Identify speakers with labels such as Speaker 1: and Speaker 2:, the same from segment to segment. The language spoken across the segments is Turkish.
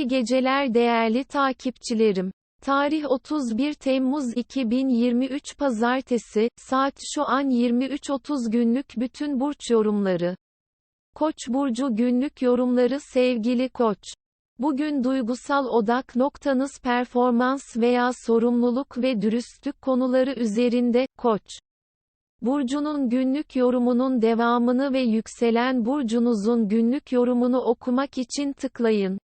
Speaker 1: İyi geceler değerli takipçilerim. Tarih 31 Temmuz 2023 Pazartesi, saat şu an 23.30 günlük bütün burç yorumları. Koç burcu günlük yorumları sevgili Koç. Bugün duygusal odak noktanız performans veya sorumluluk ve dürüstlük konuları üzerinde, Koç. Burcunun günlük yorumunun devamını ve yükselen burcunuzun günlük yorumunu okumak için tıklayın.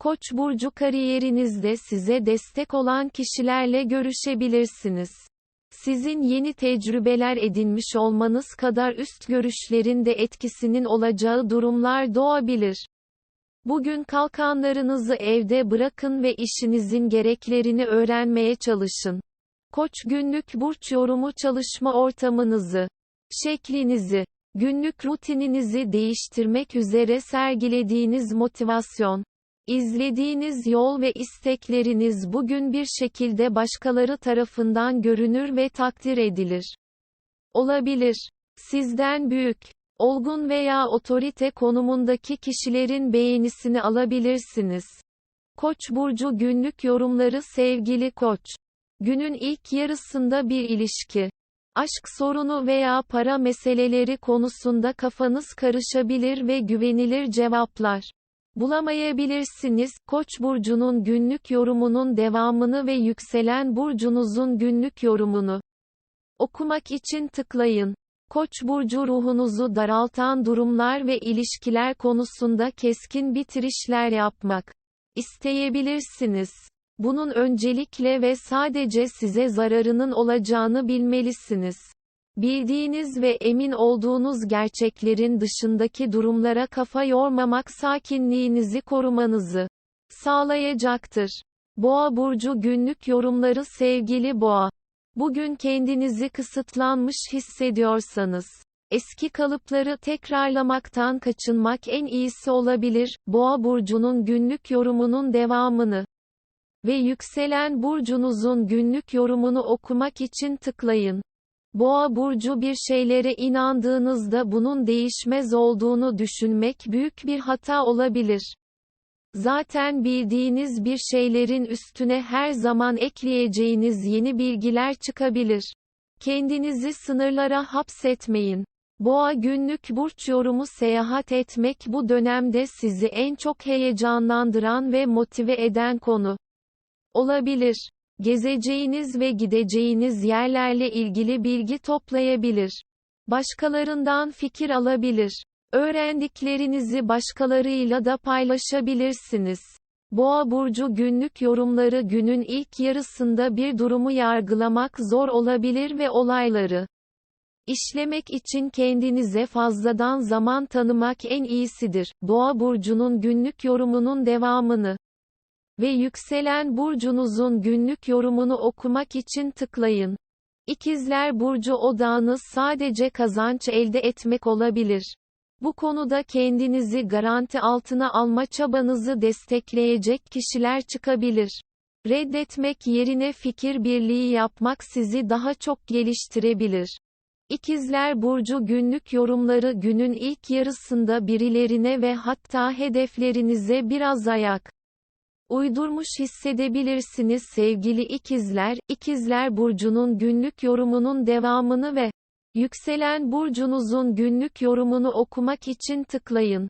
Speaker 1: Koç burcu kariyerinizde size destek olan kişilerle görüşebilirsiniz. Sizin yeni tecrübeler edinmiş olmanız kadar üst görüşlerin de etkisinin olacağı durumlar doğabilir. Bugün kalkanlarınızı evde bırakın ve işinizin gereklerini öğrenmeye çalışın. Koç günlük burç yorumu çalışma ortamınızı, şeklinizi, günlük rutininizi değiştirmek üzere sergilediğiniz motivasyon, izlediğiniz yol ve istekleriniz bugün bir şekilde başkaları tarafından görünür ve takdir edilir. Olabilir. Sizden büyük, olgun veya otorite konumundaki kişilerin beğenisini alabilirsiniz. Koç burcu günlük yorumları sevgili Koç Günün ilk yarısında bir ilişki, aşk sorunu veya para meseleleri konusunda kafanız karışabilir ve güvenilir cevaplar bulamayabilirsiniz. Koç burcunun günlük yorumunun devamını ve yükselen burcunuzun günlük yorumunu okumak için tıklayın. Koç burcu ruhunuzu daraltan durumlar ve ilişkiler konusunda keskin bitirişler yapmak isteyebilirsiniz. Bunun öncelikle ve sadece size zararının olacağını bilmelisiniz. Bildiğiniz ve emin olduğunuz gerçeklerin dışındaki durumlara kafa yormamak sakinliğinizi korumanızı sağlayacaktır. Boğa burcu günlük yorumları sevgili Boğa. Bugün kendinizi kısıtlanmış hissediyorsanız, eski kalıpları tekrarlamaktan kaçınmak en iyisi olabilir. Boğa burcunun günlük yorumunun devamını ve yükselen burcunuzun günlük yorumunu okumak için tıklayın. Boğa burcu bir şeylere inandığınızda bunun değişmez olduğunu düşünmek büyük bir hata olabilir. Zaten bildiğiniz bir şeylerin üstüne her zaman ekleyeceğiniz yeni bilgiler çıkabilir. Kendinizi sınırlara hapsetmeyin. Boğa günlük burç yorumu seyahat etmek bu dönemde sizi en çok heyecanlandıran ve motive eden konu olabilir. Gezeceğiniz ve gideceğiniz yerlerle ilgili bilgi toplayabilir. Başkalarından fikir alabilir. Öğrendiklerinizi başkalarıyla da paylaşabilirsiniz. Boğa burcu günlük yorumları günün ilk yarısında bir durumu yargılamak zor olabilir ve olayları işlemek için kendinize fazladan zaman tanımak en iyisidir. Boğa burcunun günlük yorumunun devamını ve yükselen burcunuzun günlük yorumunu okumak için tıklayın. İkizler burcu odağınız sadece kazanç elde etmek olabilir. Bu konuda kendinizi garanti altına alma çabanızı destekleyecek kişiler çıkabilir. Reddetmek yerine fikir birliği yapmak sizi daha çok geliştirebilir. İkizler Burcu günlük yorumları günün ilk yarısında birilerine ve hatta hedeflerinize biraz ayak uydurmuş hissedebilirsiniz sevgili ikizler, ikizler burcunun günlük yorumunun devamını ve yükselen burcunuzun günlük yorumunu okumak için tıklayın.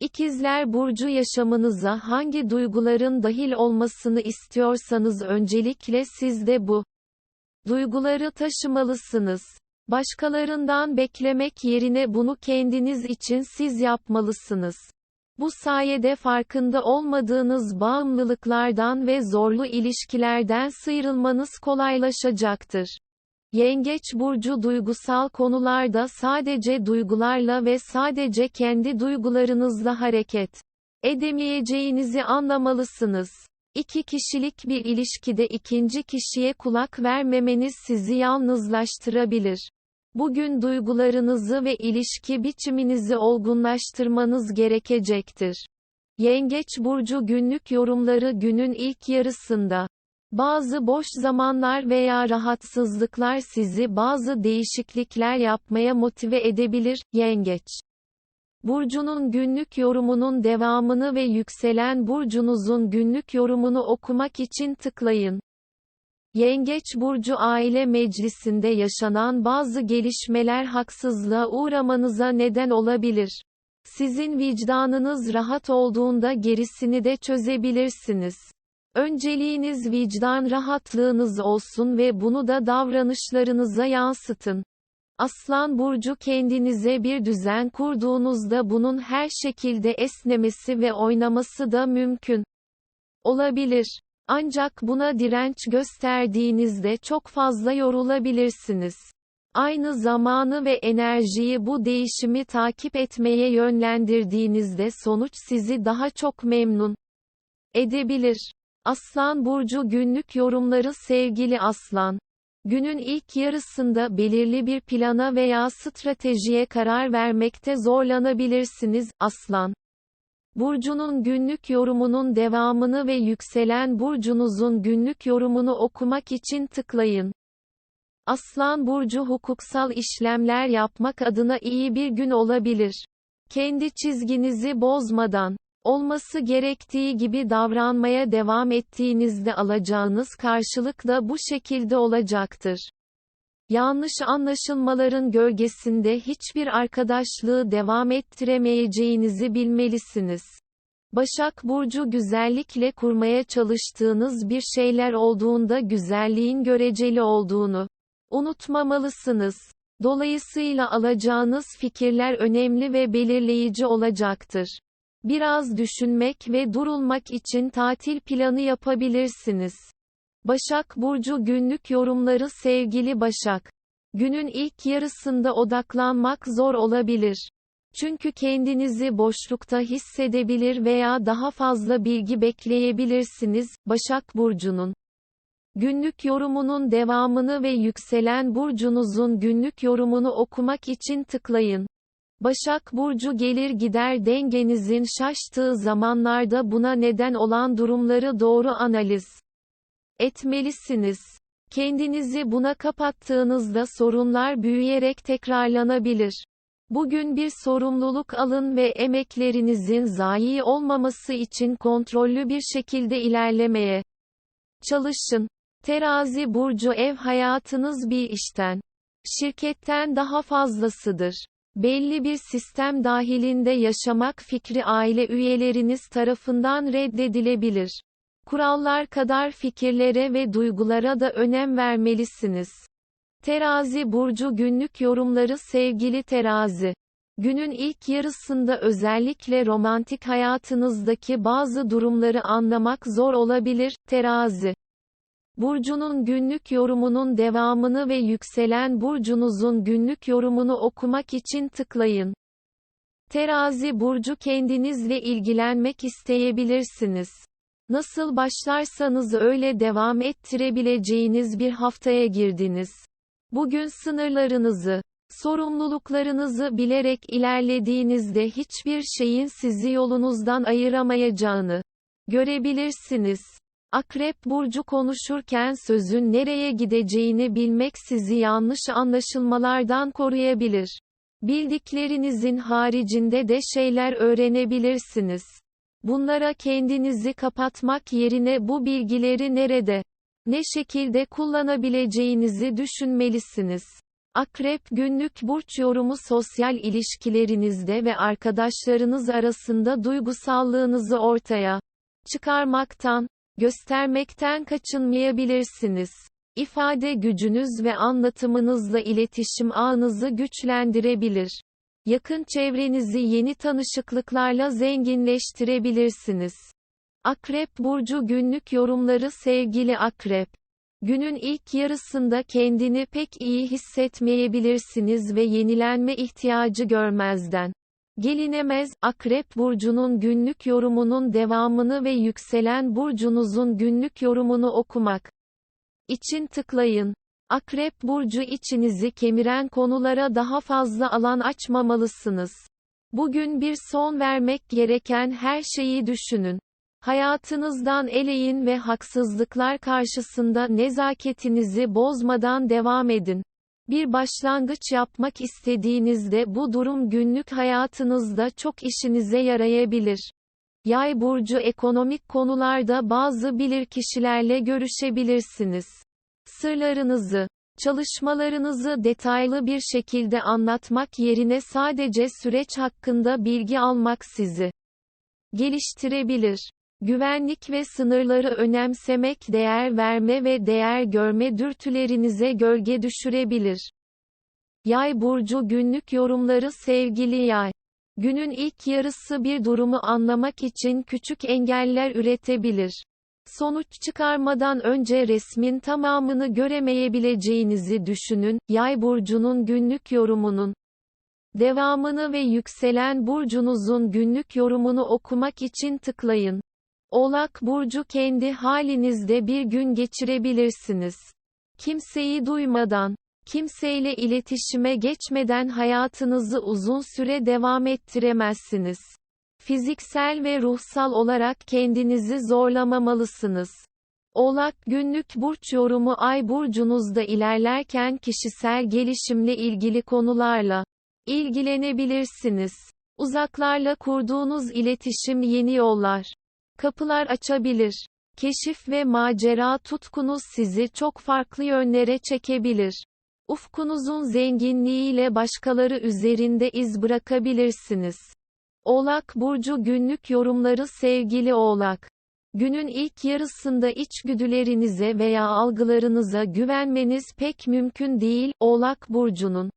Speaker 1: İkizler burcu yaşamınıza hangi duyguların dahil olmasını istiyorsanız öncelikle siz de bu duyguları taşımalısınız. Başkalarından beklemek yerine bunu kendiniz için siz yapmalısınız. Bu sayede farkında olmadığınız bağımlılıklardan ve zorlu ilişkilerden sıyrılmanız kolaylaşacaktır. Yengeç burcu duygusal konularda sadece duygularla ve sadece kendi duygularınızla hareket edemeyeceğinizi anlamalısınız. İki kişilik bir ilişkide ikinci kişiye kulak vermemeniz sizi yalnızlaştırabilir. Bugün duygularınızı ve ilişki biçiminizi olgunlaştırmanız gerekecektir. Yengeç burcu günlük yorumları günün ilk yarısında. Bazı boş zamanlar veya rahatsızlıklar sizi bazı değişiklikler yapmaya motive edebilir, yengeç. Burcunun günlük yorumunun devamını ve yükselen burcunuzun günlük yorumunu okumak için tıklayın. Yengeç burcu aile meclisinde yaşanan bazı gelişmeler haksızlığa uğramanıza neden olabilir. Sizin vicdanınız rahat olduğunda gerisini de çözebilirsiniz. Önceliğiniz vicdan rahatlığınız olsun ve bunu da davranışlarınıza yansıtın. Aslan burcu kendinize bir düzen kurduğunuzda bunun her şekilde esnemesi ve oynaması da mümkün olabilir. Ancak buna direnç gösterdiğinizde çok fazla yorulabilirsiniz. Aynı zamanı ve enerjiyi bu değişimi takip etmeye yönlendirdiğinizde sonuç sizi daha çok memnun edebilir. Aslan burcu günlük yorumları sevgili Aslan Günün ilk yarısında belirli bir plana veya stratejiye karar vermekte zorlanabilirsiniz, aslan. Burcunun günlük yorumunun devamını ve yükselen burcunuzun günlük yorumunu okumak için tıklayın. Aslan burcu hukuksal işlemler yapmak adına iyi bir gün olabilir. Kendi çizginizi bozmadan olması gerektiği gibi davranmaya devam ettiğinizde alacağınız karşılık da bu şekilde olacaktır. Yanlış anlaşılmaların gölgesinde hiçbir arkadaşlığı devam ettiremeyeceğinizi bilmelisiniz. Başak Burcu güzellikle kurmaya çalıştığınız bir şeyler olduğunda güzelliğin göreceli olduğunu unutmamalısınız. Dolayısıyla alacağınız fikirler önemli ve belirleyici olacaktır. Biraz düşünmek ve durulmak için tatil planı yapabilirsiniz. Başak Burcu günlük yorumları sevgili Başak. Günün ilk yarısında odaklanmak zor olabilir. Çünkü kendinizi boşlukta hissedebilir veya daha fazla bilgi bekleyebilirsiniz, Başak Burcu'nun. Günlük yorumunun devamını ve yükselen burcunuzun günlük yorumunu okumak için tıklayın. Başak Burcu gelir gider dengenizin şaştığı zamanlarda buna neden olan durumları doğru analiz etmelisiniz. Kendinizi buna kapattığınızda sorunlar büyüyerek tekrarlanabilir. Bugün bir sorumluluk alın ve emeklerinizin zayi olmaması için kontrollü bir şekilde ilerlemeye çalışın. Terazi burcu ev hayatınız bir işten, şirketten daha fazlasıdır. Belli bir sistem dahilinde yaşamak fikri aile üyeleriniz tarafından reddedilebilir. Kurallar kadar fikirlere ve duygulara da önem vermelisiniz. Terazi burcu günlük yorumları sevgili terazi. Günün ilk yarısında özellikle romantik hayatınızdaki bazı durumları anlamak zor olabilir, terazi. Burcunun günlük yorumunun devamını ve yükselen burcunuzun günlük yorumunu okumak için tıklayın. Terazi burcu kendinizle ilgilenmek isteyebilirsiniz. Nasıl başlarsanız öyle devam ettirebileceğiniz bir haftaya girdiniz. Bugün sınırlarınızı, sorumluluklarınızı bilerek ilerlediğinizde hiçbir şeyin sizi yolunuzdan ayıramayacağını görebilirsiniz. Akrep burcu konuşurken sözün nereye gideceğini bilmek sizi yanlış anlaşılmalardan koruyabilir. Bildiklerinizin haricinde de şeyler öğrenebilirsiniz. Bunlara kendinizi kapatmak yerine bu bilgileri nerede, ne şekilde kullanabileceğinizi düşünmelisiniz. Akrep günlük burç yorumu sosyal ilişkilerinizde ve arkadaşlarınız arasında duygusallığınızı ortaya çıkarmaktan, göstermekten kaçınmayabilirsiniz. İfade gücünüz ve anlatımınızla iletişim ağınızı güçlendirebilir. Yakın çevrenizi yeni tanışıklıklarla zenginleştirebilirsiniz. Akrep Burcu günlük yorumları sevgili Akrep. Günün ilk yarısında kendini pek iyi hissetmeyebilirsiniz ve yenilenme ihtiyacı görmezden Gelinemez, Akrep Burcu'nun günlük yorumunun devamını ve yükselen burcunuzun günlük yorumunu okumak için tıklayın. Akrep Burcu içinizi kemiren konulara daha fazla alan açmamalısınız. Bugün bir son vermek gereken her şeyi düşünün. Hayatınızdan eleyin ve haksızlıklar karşısında nezaketinizi bozmadan devam edin. Bir başlangıç yapmak istediğinizde bu durum günlük hayatınızda çok işinize yarayabilir. Yay burcu ekonomik konularda bazı bilirkişilerle görüşebilirsiniz. Sırlarınızı, çalışmalarınızı detaylı bir şekilde anlatmak yerine sadece süreç hakkında bilgi almak sizi geliştirebilir. Güvenlik ve sınırları önemsemek değer verme ve değer görme dürtülerinize gölge düşürebilir. Yay burcu günlük yorumları sevgili yay. Günün ilk yarısı bir durumu anlamak için küçük engeller üretebilir. Sonuç çıkarmadan önce resmin tamamını göremeyebileceğinizi düşünün. Yay burcunun günlük yorumunun devamını ve yükselen burcunuzun günlük yorumunu okumak için tıklayın. Oğlak burcu kendi halinizde bir gün geçirebilirsiniz. Kimseyi duymadan, kimseyle iletişime geçmeden hayatınızı uzun süre devam ettiremezsiniz. Fiziksel ve ruhsal olarak kendinizi zorlamamalısınız. Oğlak günlük burç yorumu ay burcunuzda ilerlerken kişisel gelişimle ilgili konularla ilgilenebilirsiniz. Uzaklarla kurduğunuz iletişim yeni yollar, kapılar açabilir. Keşif ve macera tutkunuz sizi çok farklı yönlere çekebilir. Ufkunuzun zenginliğiyle başkaları üzerinde iz bırakabilirsiniz. Oğlak Burcu günlük yorumları sevgili Oğlak. Günün ilk yarısında içgüdülerinize veya algılarınıza güvenmeniz pek mümkün değil, Oğlak Burcu'nun.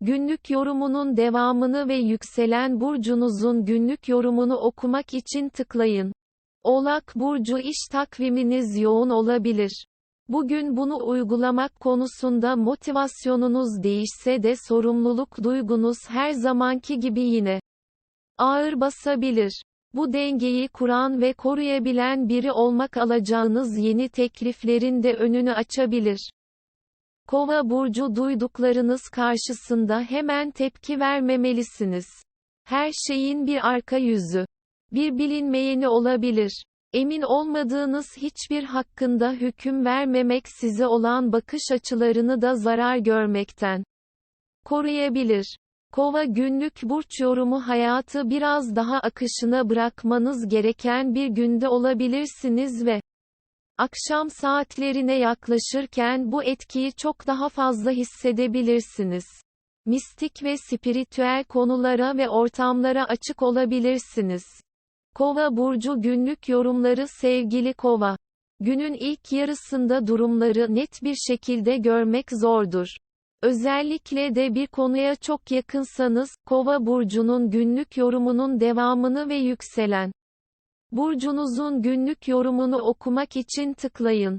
Speaker 1: Günlük yorumunun devamını ve yükselen burcunuzun günlük yorumunu okumak için tıklayın. Oğlak Burcu iş takviminiz yoğun olabilir. Bugün bunu uygulamak konusunda motivasyonunuz değişse de sorumluluk duygunuz her zamanki gibi yine ağır basabilir. Bu dengeyi kuran ve koruyabilen biri olmak alacağınız yeni tekliflerin de önünü açabilir. Kova burcu duyduklarınız karşısında hemen tepki vermemelisiniz. Her şeyin bir arka yüzü, bir bilinmeyeni olabilir. Emin olmadığınız hiçbir hakkında hüküm vermemek size olan bakış açılarını da zarar görmekten koruyabilir. Kova günlük burç yorumu hayatı biraz daha akışına bırakmanız gereken bir günde olabilirsiniz ve akşam saatlerine yaklaşırken bu etkiyi çok daha fazla hissedebilirsiniz. Mistik ve spiritüel konulara ve ortamlara açık olabilirsiniz. Kova burcu günlük yorumları sevgili Kova. Günün ilk yarısında durumları net bir şekilde görmek zordur. Özellikle de bir konuya çok yakınsanız, Kova burcunun günlük yorumunun devamını ve yükselen burcunuzun günlük yorumunu okumak için tıklayın.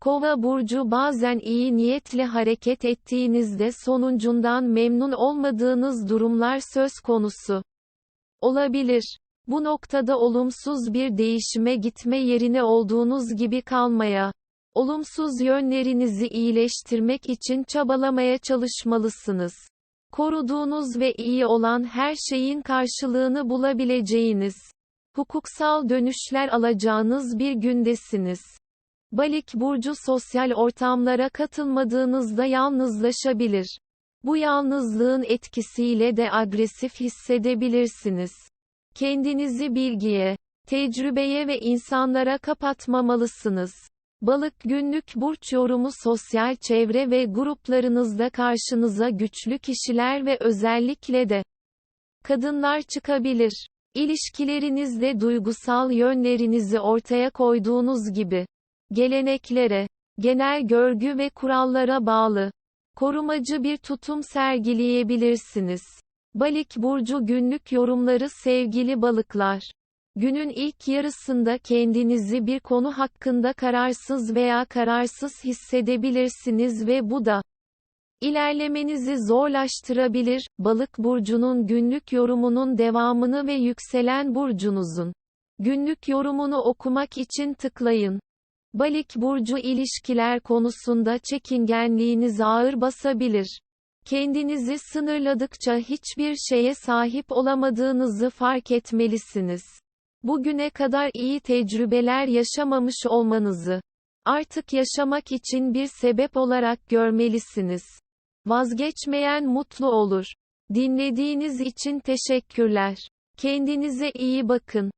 Speaker 1: Kova burcu bazen iyi niyetle hareket ettiğinizde sonucundan memnun olmadığınız durumlar söz konusu olabilir. Bu noktada olumsuz bir değişime gitme yerine olduğunuz gibi kalmaya, olumsuz yönlerinizi iyileştirmek için çabalamaya çalışmalısınız. Koruduğunuz ve iyi olan her şeyin karşılığını bulabileceğiniz, hukuksal dönüşler alacağınız bir gündesiniz. Balik burcu sosyal ortamlara katılmadığınızda yalnızlaşabilir. Bu yalnızlığın etkisiyle de agresif hissedebilirsiniz. Kendinizi bilgiye, tecrübeye ve insanlara kapatmamalısınız. Balık günlük burç yorumu sosyal çevre ve gruplarınızda karşınıza güçlü kişiler ve özellikle de kadınlar çıkabilir. İlişkilerinizde duygusal yönlerinizi ortaya koyduğunuz gibi geleneklere, genel görgü ve kurallara bağlı korumacı bir tutum sergileyebilirsiniz. Balik burcu günlük yorumları sevgili balıklar. Günün ilk yarısında kendinizi bir konu hakkında kararsız veya kararsız hissedebilirsiniz ve bu da ilerlemenizi zorlaştırabilir. Balık burcunun günlük yorumunun devamını ve yükselen burcunuzun günlük yorumunu okumak için tıklayın. Balık burcu ilişkiler konusunda çekingenliğiniz ağır basabilir. Kendinizi sınırladıkça hiçbir şeye sahip olamadığınızı fark etmelisiniz. Bugüne kadar iyi tecrübeler yaşamamış olmanızı artık yaşamak için bir sebep olarak görmelisiniz. Vazgeçmeyen mutlu olur. Dinlediğiniz için teşekkürler. Kendinize iyi bakın.